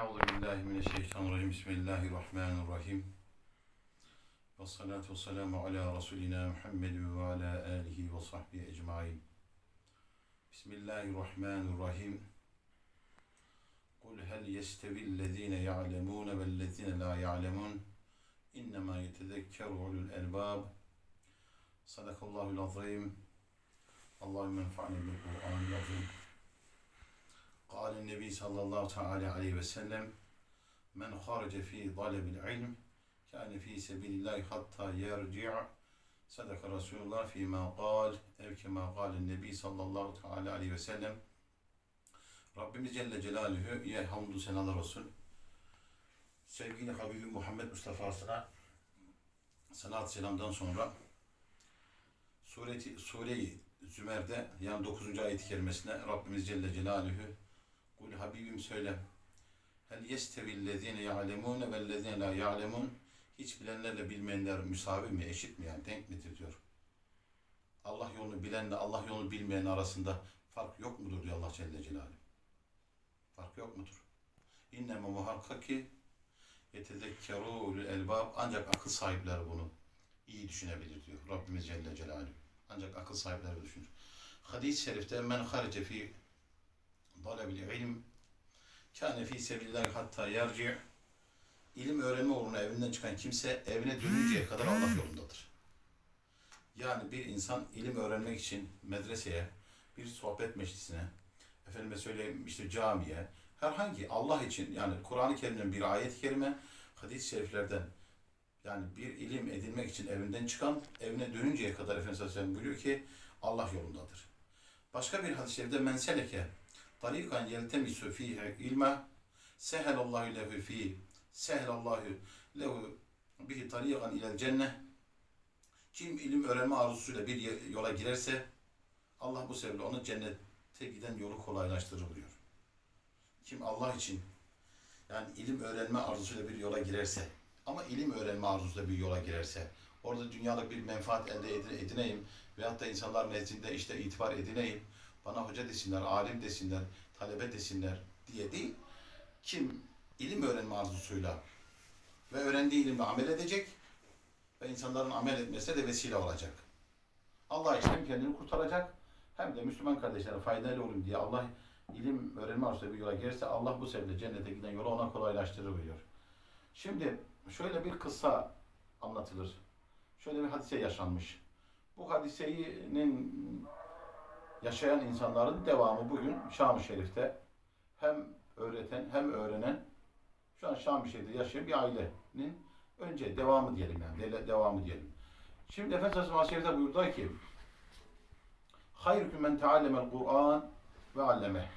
Euzu billahi mineşşeytanirracim. Bismillahirrahmanirrahim. Ve salatu ve selamu ala Resulina Muhammed ve ala alihi ve sahbihi ecmain. Bismillahirrahmanirrahim. Kul hel yestevillezine ya'lemune vellezine la ya'lemun. İnnemâ yetezekkeru ulul elbâb. Sadakallahul azim. Allahümme enfa'ni bil Kur'anil azim. قال النبي صلى الله تعالى عليه وسلم من خرج في طلب العلم كان في سبيل الله حتى يرجع صدق رسول الله فيما قال ev kema قال النبي صلى الله تعالى عليه وسلم Rabbimiz Celle Celaluhu ye hamdü senalar olsun. Sevgili Habibi Muhammed Mustafa'sına salat selamdan sonra Sureti, Sure-i Zümer'de yani 9. ayet-i kerimesine Rabbimiz Celle Celaluhu Kul Habibim söyle. Hel yestevillezine ya'lemune vellezine la ya'lemun. Hiç bilenlerle bilmeyenler müsavi mi, eşit mi yani denk midir diyor. Allah yolunu bilenle Allah yolunu bilmeyen arasında fark yok mudur diyor Allah Celle Celaluhu. Fark yok mudur? İnneme muhakkak ki yetezekkeru ulul elbab ancak akıl sahipleri bunu iyi düşünebilir diyor Rabbimiz Celle Celaluhu. Ancak akıl sahipleri düşünür. Hadis-i şerifte men harice fi talebil ilim kâne fî sebilillahi hatta yerci ilim öğrenme uğruna evinden çıkan kimse evine dönünceye kadar Allah yolundadır. Yani bir insan ilim öğrenmek için medreseye, bir sohbet meclisine, efendime söyleyeyim işte camiye, herhangi Allah için yani Kur'an-ı Kerim'den bir ayet-i kerime, hadis-i şeriflerden yani bir ilim edinmek için evinden çıkan, evine dönünceye kadar Efendimiz Aleyhisselam buyuruyor ki Allah yolundadır. Başka bir hadis-i şerifte men seleke tarikan yeltemisu fihi ilma sehelallahu lehu fi sehelallahu lehu bihi tarikan ilel cennet kim ilim öğrenme arzusuyla bir yola girerse Allah bu sebeple onu cennete giden yolu kolaylaştırır diyor. Kim Allah için yani ilim öğrenme arzusuyla bir yola girerse ama ilim öğrenme arzusuyla bir yola girerse orada dünyalık bir menfaat elde edineyim veyahut da insanlar nezdinde işte itibar edineyim bana hoca desinler, alim desinler, talebe desinler diye değil. Kim ilim öğrenme arzusuyla ve öğrendiği ilimle amel edecek ve insanların amel etmesine de vesile olacak. Allah için hem kendini kurtaracak hem de Müslüman kardeşlere faydalı olun diye Allah ilim öğrenme arzusuyla bir yola girerse Allah bu sebeple cennete giden yolu ona kolaylaştırır diyor. Şimdi şöyle bir kıssa anlatılır. Şöyle bir hadise yaşanmış. Bu hadisenin yaşayan insanların devamı bugün Şam-ı Şerif'te hem öğreten hem öğrenen şu an Şam-ı Şerif'te yaşayan bir ailenin önce devamı diyelim yani de- devamı diyelim. Şimdi Efendimiz Aleyhisselam Şerif'te buyurdu ki Hayrüküm men teallemel Kur'an ve alleme.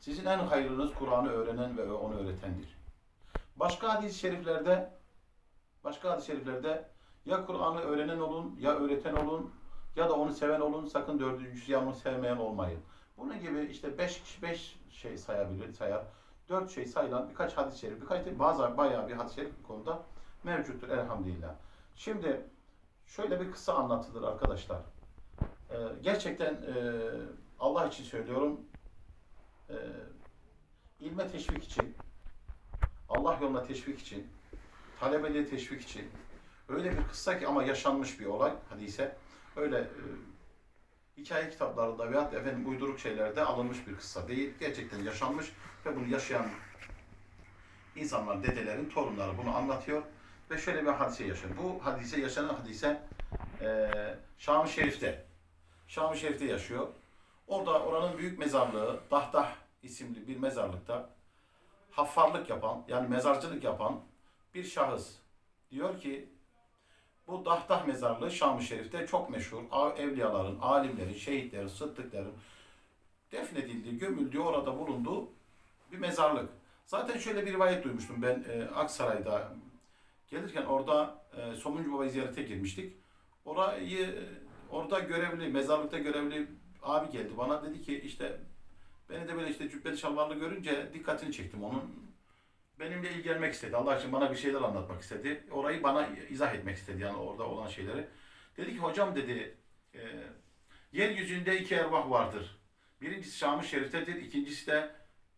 Sizin en hayırlınız Kur'an'ı öğrenen ve onu öğretendir. Başka hadis-i şeriflerde başka hadis-i şeriflerde ya Kur'an'ı öğrenen olun, ya öğreten olun, ya da onu seven olun, sakın dördüncüsü ya onu sevmeyen olmayın. Bunun gibi işte beş kişi beş şey sayabilir, sayar. Dört şey sayılan birkaç hadis-i şerif, birkaç da bazı bayağı bir hadis-i şerif bu konuda mevcuttur elhamdülillah. Şimdi şöyle bir kısa anlatılır arkadaşlar. Ee, gerçekten e, Allah için söylüyorum, e, ilme teşvik için, Allah yoluna teşvik için, talebeliğe teşvik için öyle bir kıssa ki ama yaşanmış bir olay hadise. Öyle e, hikaye kitaplarında veyahut efendim uyduruk şeylerde alınmış bir kıssa değil. Gerçekten yaşanmış ve bunu yaşayan insanlar, dedelerin torunları bunu anlatıyor ve şöyle bir hadise yaşıyor. Bu hadise yaşanan hadise e, Şam-ı Şerif'te. Şam-ı Şerif'te yaşıyor. Orada oranın büyük mezarlığı Dahtah isimli bir mezarlıkta haffarlık yapan yani mezarcılık yapan bir şahıs diyor ki bu Dahtah mezarlığı Şam-ı Şerif'te çok meşhur. Evliyaların, alimlerin, şehitlerin, sıddıkların defnedildiği, gömüldüğü, orada bulunduğu bir mezarlık. Zaten şöyle bir rivayet duymuştum ben e, Aksaray'da gelirken orada e, Somuncu Baba'yı ziyarete girmiştik. Orayı orada görevli, mezarlıkta görevli abi geldi bana dedi ki işte beni de böyle işte cübbeli şalvarlı görünce dikkatini çektim onun. Benimle ilgilenmek istedi. Allah için bana bir şeyler anlatmak istedi. Orayı bana izah etmek istedi yani orada olan şeyleri. Dedi ki hocam dedi e, yeryüzünde iki ervah vardır. Birincisi Şam-ı Şerif'tedir, ikincisi de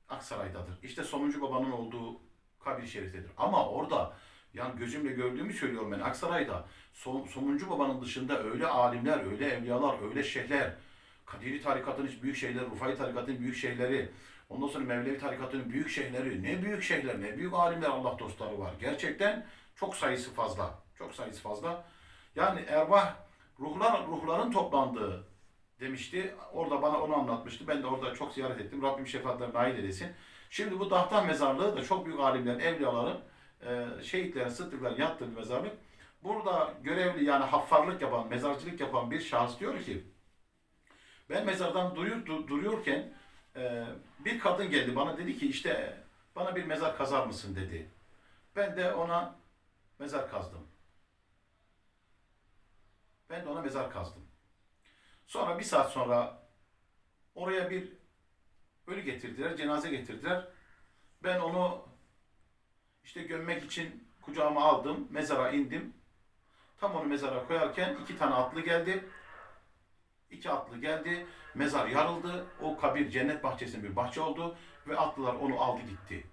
Aksaray'dadır. İşte Somuncu Baba'nın olduğu kabir şeriftedir. Ama orada yani gözümle gördüğümü söylüyorum ben Aksaray'da Som- Somuncu Baba'nın dışında öyle alimler, öyle evliyalar, öyle şeyhler, Kadiri tarikatının büyük şeyleri, Rufai tarikatının büyük şeyleri, ondan sonra Mevlevi tarikatının büyük şeyleri, ne büyük şeyler, ne büyük alimler Allah dostları var. Gerçekten çok sayısı fazla. Çok sayısı fazla. Yani ervah ruhlar ruhların toplandığı demişti. Orada bana onu anlatmıştı. Ben de orada çok ziyaret ettim. Rabbim şefaatlerine nail eylesin. Şimdi bu Dahtan mezarlığı da çok büyük alimlerin, evliyaların, e, şehitlerin, sıddıkların yattığı bir mezarlık. Burada görevli yani haffarlık yapan, mezarcılık yapan bir şahıs diyor ki ben mezardan duruyor, du- duruyorken e, bir kadın geldi bana dedi ki işte bana bir mezar kazar mısın dedi. Ben de ona mezar kazdım. Ben de ona mezar kazdım. Sonra bir saat sonra oraya bir ölü getirdiler, cenaze getirdiler. Ben onu işte gömmek için kucağıma aldım, mezara indim. Tam onu mezara koyarken iki tane atlı geldi. İki atlı geldi, mezar yarıldı. O kabir cennet bahçesinin bir bahçe oldu ve atlılar onu aldı gitti.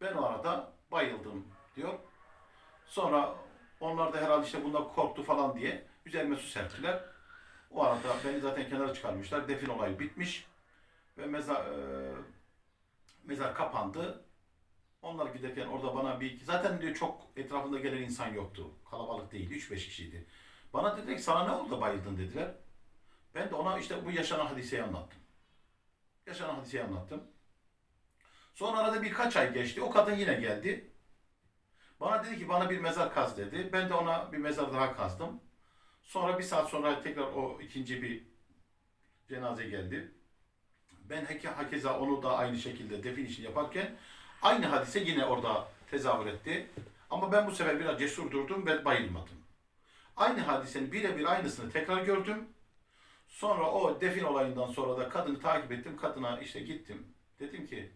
Ben o arada bayıldım diyor. Sonra onlar da herhalde işte bundan korktu falan diye üzerime su serptiler. O arada beni zaten kenara çıkarmışlar. Defin olayı bitmiş ve mezar e, mezar kapandı. Onlar giderken orada bana bir iki, zaten diyor çok etrafında gelen insan yoktu. Kalabalık değildi, 3-5 kişiydi. Bana dediler ki sana ne oldu bayıldın dediler. Ben de ona işte bu yaşanan hadiseyi anlattım. Yaşanan hadiseyi anlattım. Sonra arada birkaç ay geçti. O kadın yine geldi. Bana dedi ki bana bir mezar kaz dedi. Ben de ona bir mezar daha kazdım. Sonra bir saat sonra tekrar o ikinci bir cenaze geldi. Ben heke, hakeza onu da aynı şekilde defin işini yaparken aynı hadise yine orada tezahür etti. Ama ben bu sefer biraz cesur durdum ve bayılmadım. Aynı hadisenin birebir aynısını tekrar gördüm. Sonra o defin olayından sonra da kadını takip ettim. Kadına işte gittim. Dedim ki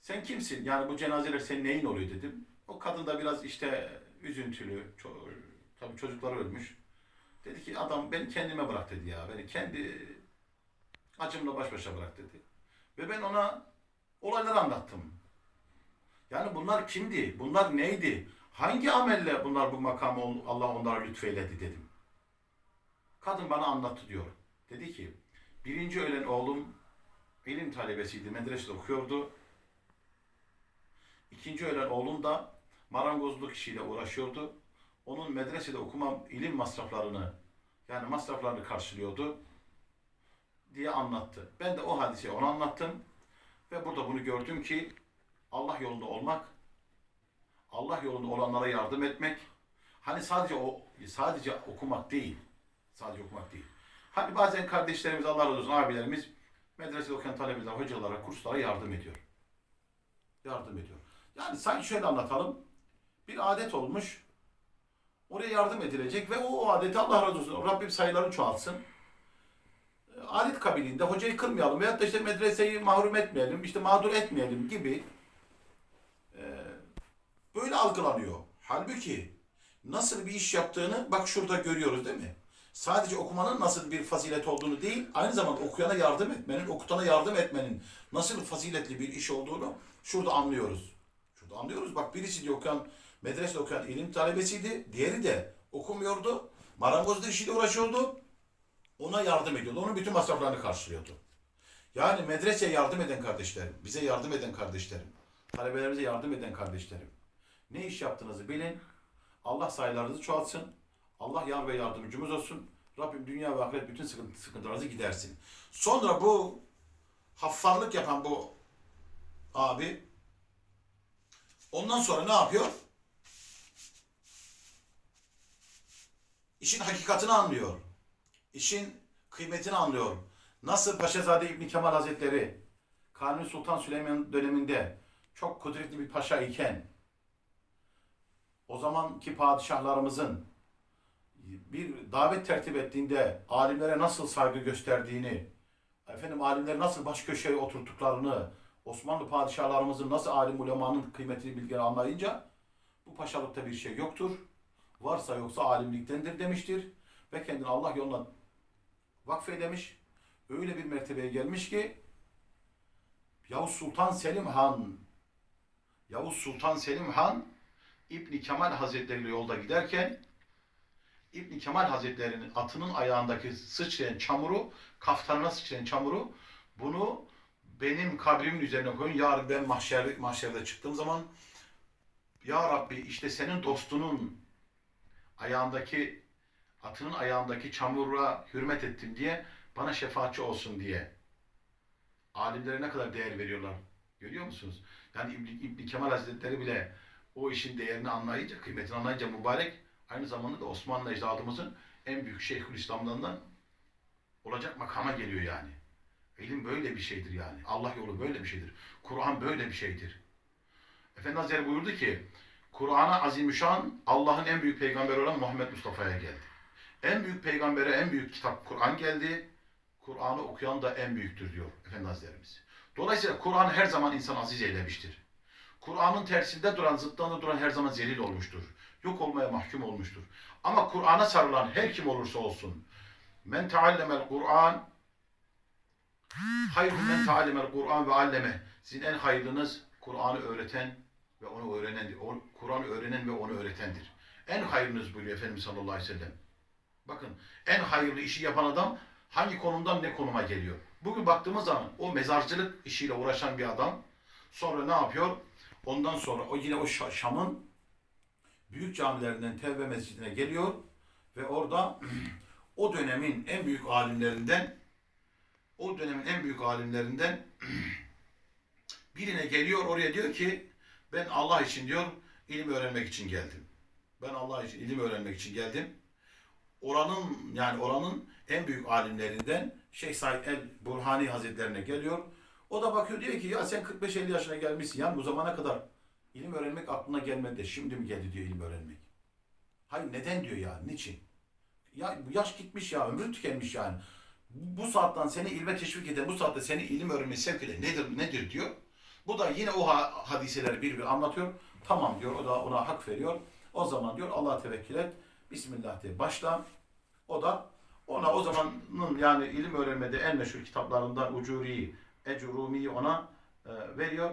sen kimsin? Yani bu cenazeler senin neyin oluyor dedim. O kadın da biraz işte üzüntülü. Ço- tabii çocukları ölmüş. Dedi ki adam beni kendime bırak dedi ya. Beni kendi acımla baş başa bırak dedi. Ve ben ona olayları anlattım. Yani bunlar kimdi? Bunlar neydi? Hangi amelle bunlar bu makamı Allah onlara lütfeyledi dedim. Kadın bana anlattı diyor. Dedi ki birinci ölen oğlum ilim talebesiydi. Medresede okuyordu. İkinci ölen oğlum da marangozluk işiyle uğraşıyordu. Onun medresede okuma ilim masraflarını yani masraflarını karşılıyordu diye anlattı. Ben de o hadiseyi ona anlattım ve burada bunu gördüm ki Allah yolunda olmak, Allah yolunda olanlara yardım etmek, hani sadece o sadece okumak değil, sadece okumak değil. Hani bazen kardeşlerimiz Allah razı olsun abilerimiz medresede okuyan talebeler, hocalara, kurslara yardım ediyor. Yardım ediyor. Yani sanki şöyle anlatalım. Bir adet olmuş. Oraya yardım edilecek ve o, o adeti Allah razı olsun. Rabbim sayılarını çoğaltsın. Adet kabiliğinde hocayı kırmayalım veyahut da işte medreseyi mahrum etmeyelim, işte mağdur etmeyelim gibi böyle algılanıyor. Halbuki nasıl bir iş yaptığını bak şurada görüyoruz değil mi? Sadece okumanın nasıl bir fazilet olduğunu değil, aynı zamanda okuyana yardım etmenin, okutana yardım etmenin nasıl faziletli bir iş olduğunu şurada anlıyoruz. Şurada anlıyoruz. Bak birisi diyor okuyan, medresede okuyan ilim talebesiydi. Diğeri de okumuyordu. Marangozda işiyle uğraşıyordu. Ona yardım ediyordu. Onun bütün masraflarını karşılıyordu. Yani medreseye yardım eden kardeşlerim, bize yardım eden kardeşlerim, talebelerimize yardım eden kardeşlerim. Ne iş yaptığınızı bilin. Allah sayılarınızı çoğaltsın. Allah yar ve yardımcımız olsun. Rabbim dünya ve ahiret bütün sıkıntı, sıkıntılarınızı gidersin. Sonra bu haffarlık yapan bu abi ondan sonra ne yapıyor? İşin hakikatini anlıyor. İşin kıymetini anlıyor. Nasıl Paşazade İbni Kemal Hazretleri Kanuni Sultan Süleyman döneminde çok kudretli bir paşa iken o zamanki padişahlarımızın bir davet tertip ettiğinde alimlere nasıl saygı gösterdiğini, efendim alimleri nasıl baş köşeye oturttuklarını, Osmanlı padişahlarımızın nasıl alim ulemanın kıymetini bilgileri anlayınca bu paşalıkta bir şey yoktur. Varsa yoksa alimliktendir demiştir ve kendini Allah yoluna vakfedemiş. Öyle bir mertebeye gelmiş ki Yavuz Sultan Selim Han Yavuz Sultan Selim Han İbni Kemal Hazretleri ile yolda giderken İbni Kemal Hazretleri'nin atının ayağındaki sıçrayan çamuru, kaftanına sıçrayan çamuru bunu benim kabrimin üzerine koyun. Yarın ben mahşer, mahşerde çıktığım zaman Ya Rabbi işte senin dostunun ayağındaki atının ayağındaki çamura hürmet ettim diye bana şefaatçi olsun diye. Alimlere ne kadar değer veriyorlar. Görüyor musunuz? Yani İbni, İbni Kemal Hazretleri bile o işin değerini anlayınca, kıymetini anlayınca mübarek aynı zamanda da Osmanlı ecdadımızın en büyük Şeyhülislam'dan olacak makama geliyor yani. İlim böyle bir şeydir yani. Allah yolu böyle bir şeydir. Kur'an böyle bir şeydir. Efendi Hazretleri buyurdu ki Kur'an'a azimüşşan Allah'ın en büyük peygamberi olan Muhammed Mustafa'ya geldi. En büyük peygambere en büyük kitap Kur'an geldi. Kur'an'ı okuyan da en büyüktür diyor Efendi Hazretlerimiz. Dolayısıyla Kur'an her zaman insan aziz eylemiştir. Kur'an'ın tersinde duran, zıttında duran her zaman zelil olmuştur. Yok olmaya mahkum olmuştur. Ama Kur'an'a sarılan her kim olursa olsun men teallemel Kur'an hayrun men teallemel Kur'an ve alleme sizin en hayırlınız Kur'an'ı öğreten ve onu öğrenen, o- Kur'an'ı öğrenen ve onu öğretendir. En hayırlınız buyuruyor Efendimiz sallallahu aleyhi ve sellem. Bakın en hayırlı işi yapan adam hangi konumdan ne konuma geliyor. Bugün baktığımız zaman o mezarcılık işiyle uğraşan bir adam sonra ne yapıyor? Ondan sonra o yine o Şa- Şam'ın büyük camilerinden Tevbe Mescidine geliyor ve orada o dönemin en büyük alimlerinden o dönemin en büyük alimlerinden birine geliyor oraya diyor ki ben Allah için diyor ilim öğrenmek için geldim. Ben Allah için ilim öğrenmek için geldim. Oranın yani oranın en büyük alimlerinden Şeyh Said el Burhani Hazretlerine geliyor. O da bakıyor diyor ki ya sen 45-50 yaşına gelmişsin. Yani bu zamana kadar ilim öğrenmek aklına gelmedi de şimdi mi geldi diyor ilim öğrenmek. Hayır neden diyor ya? Niçin? Ya yaş gitmiş ya, ömrün tükenmiş yani. Bu saatten seni ilme teşvik eden, bu saatte seni ilim öğrenmeye sevk eden nedir, nedir diyor. Bu da yine o ha- hadiseleri bir bir anlatıyor. Tamam diyor, o da ona hak veriyor. O zaman diyor Allah tevekkül et, Bismillah diye başla. O da ona o zamanın yani ilim öğrenmede en meşhur kitaplarından Ucuri, Ecurumi'yi ona e, veriyor.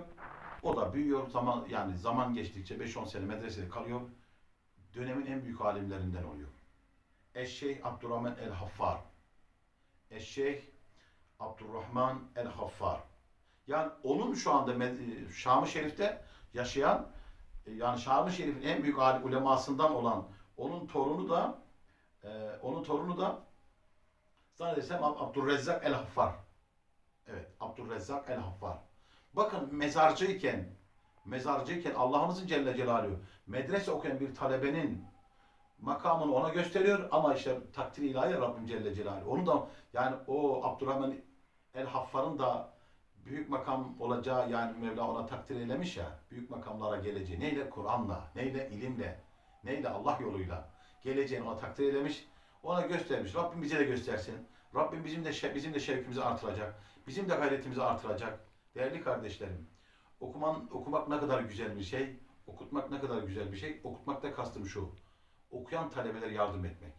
O da büyüyor zaman yani zaman geçtikçe 5-10 sene medresede kalıyor. Dönemin en büyük alimlerinden oluyor. Eşşeyh Abdurrahman el-Haffar. Eşşeyh Abdurrahman el-Haffar. Yani onun şu anda Med- Şam-ı Şerif'te yaşayan e, yani Şam-ı Şerif'in en büyük alim ulemasından olan onun torunu da e, onun torunu da zannedersem Ab- Abdurrezzak el-Haffar. Evet, Abdurrezzak el-Haffar. Bakın mezarcıyken mezarcıyken Allah'ımızın Celle Celaluhu medrese okuyan bir talebenin makamını ona gösteriyor ama işte takdir ilahi Rabbim Celle Celaluhu. Onu da yani o Abdurrahman el-Haffar'ın da büyük makam olacağı yani Mevla ona takdir eylemiş ya büyük makamlara geleceği neyle? Kur'an'la neyle? İlimle neyle? Allah yoluyla geleceğini ona takdir eylemiş. Ona göstermiş. Rabbim bize de göstersin Rabbim bizim de bizim de şevkimizi artıracak bizim de gayretimizi artıracak değerli kardeşlerim okuman okumak ne kadar güzel bir şey okutmak ne kadar güzel bir şey okutmakta kastım şu okuyan talebelere yardım etmek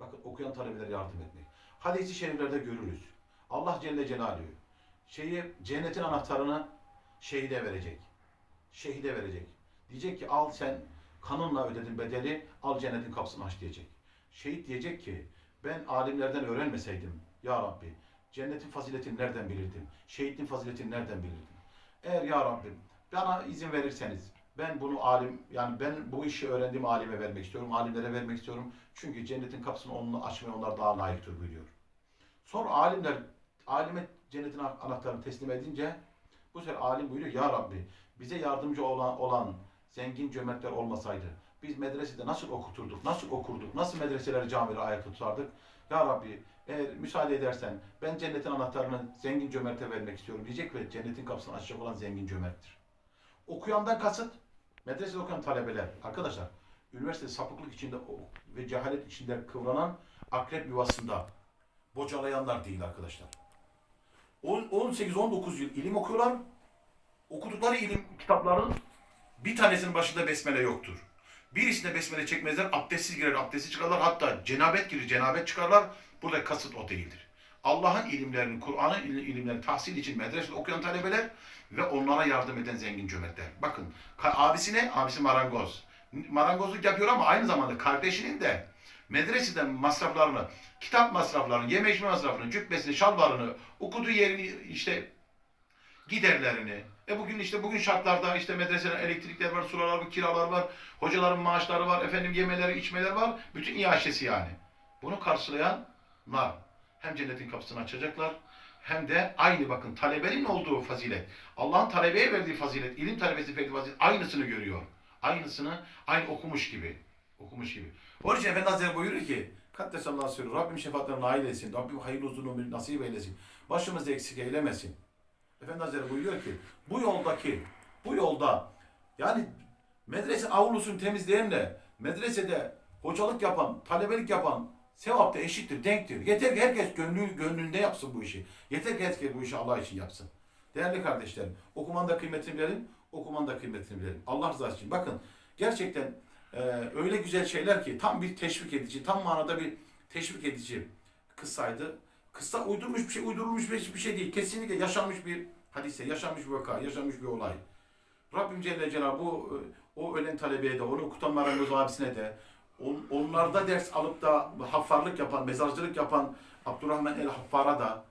bakın okuyan talebelere yardım etmek hadis-i şeriflerde görürüz Allah Celle Celaluhu şeyi cennetin anahtarını şehide verecek. Şehide verecek. Diyecek ki al sen kanınla ödedin bedeli al cennetin kapısını aç diyecek. Şehit diyecek ki ben alimlerden öğrenmeseydim ya Rabbi cennetin faziletini nereden bilirdim? Şehitliğin faziletini nereden bilirdim? Eğer ya Rabbim bana izin verirseniz ben bunu alim yani ben bu işi öğrendiğim alime vermek istiyorum. Alimlere vermek istiyorum. Çünkü cennetin kapısını onunla açmaya onlar daha layıktır buyuruyor. Sonra alimler alime cennetin anahtarını teslim edince bu sefer alim buyuruyor ya Rabbi bize yardımcı olan, olan zengin cömertler olmasaydı biz medresede nasıl okuturduk, nasıl okurduk, nasıl medreseleri camileri ayakta tutardık? Ya Rabbi eğer müsaade edersen ben cennetin anahtarını zengin cömerte vermek istiyorum diyecek ve cennetin kapısını açacak olan zengin cömerttir. Okuyandan kasıt medresede okuyan talebeler. Arkadaşlar üniversite sapıklık içinde ve cehalet içinde kıvranan akrep yuvasında bocalayanlar değil arkadaşlar. 18-19 yıl ilim okuyorlar. Okudukları ilim kitapların bir tanesinin başında besmele yoktur. Birisinde besmele çekmezler, abdestsiz girer, abdestsiz çıkarlar. Hatta cenabet girir, cenabet çıkarlar. Burada kasıt o değildir. Allah'ın ilimlerini, Kur'an'ın il- ilimlerini tahsil için medresede okuyan talebeler ve onlara yardım eden zengin cömertler. Bakın ka- abisi ne? Abisi marangoz. Marangozluk yapıyor ama aynı zamanda kardeşinin de medreseden masraflarını, kitap masraflarını, yeme içme masraflarını, cübbesini, şalvarını, okuduğu yerini işte giderlerini. E bugün işte bugün şartlarda işte medresenin elektrikler var, sular var, kiralar var, hocaların maaşları var, efendim yemeleri, içmeleri var. Bütün iaşesi yani. Bunu karşılayanlar hem cennetin kapısını açacaklar hem de aynı bakın talebenin olduğu fazilet, Allah'ın talebeye verdiği fazilet, ilim talebesi verdiği fazilet aynısını görüyor. Aynısını aynı okumuş gibi. Okumuş gibi. Onun için Efendi Hazretleri buyuruyor ki Kaddesallahu sürü Rabbim şefaatlerine nail etsin. Rabbim hayırlı uzun ömür nasip eylesin. Başımızda eksik eylemesin. Efendi Hazretleri buyuruyor ki bu yoldaki bu yolda yani medrese avlusunu temizleyenle medresede hocalık yapan, talebelik yapan sevap da eşittir, denktir. Yeter ki herkes gönlü, gönlünde yapsın bu işi. Yeter ki herkes bu işi Allah için yapsın. Değerli kardeşlerim, okumanın da kıymetini bilelim, okumanın da kıymetini bilelim. Allah rızası için. Bakın, gerçekten e, öyle güzel şeyler ki tam bir teşvik edici, tam manada bir teşvik edici kıssaydı. Kıssa uydurmuş bir şey, uydurulmuş bir bir şey değil. Kesinlikle yaşanmış bir hadise, yaşanmış bir vaka, yaşanmış bir olay. Rabbim Celle Celaluhu bu, e, o ölen talebeye de, onu okutan marangoz abisine de, on, onlarda ders alıp da haffarlık yapan, mezarcılık yapan Abdurrahman el Haffar'a da,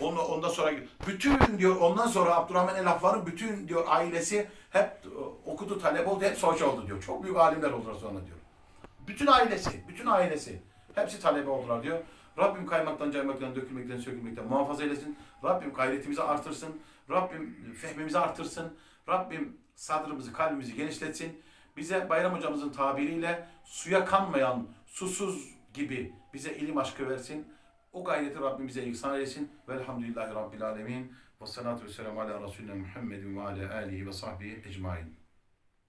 onu, ondan sonra bütün diyor ondan sonra Abdurrahman el Haffar'ın bütün diyor ailesi hep e, okudu talep oldu, hep hoca oldu diyor. Çok büyük alimler oldular sonra diyor. Bütün ailesi, bütün ailesi hepsi talebe oldular diyor. Rabbim kaymaktan, caymaktan, dökülmekten, sökülmekten muhafaza eylesin. Rabbim gayretimizi artırsın. Rabbim fehmimizi artırsın. Rabbim sadrımızı, kalbimizi genişletsin. Bize Bayram hocamızın tabiriyle suya kanmayan, susuz gibi bize ilim aşkı versin. O gayreti Rabbim bize ihsan eylesin. Velhamdülillahi Rabbil alemin. Ve salatu ve selamu ala Resulüne Muhammedin ve ala alihi ve sahbihi ecmain.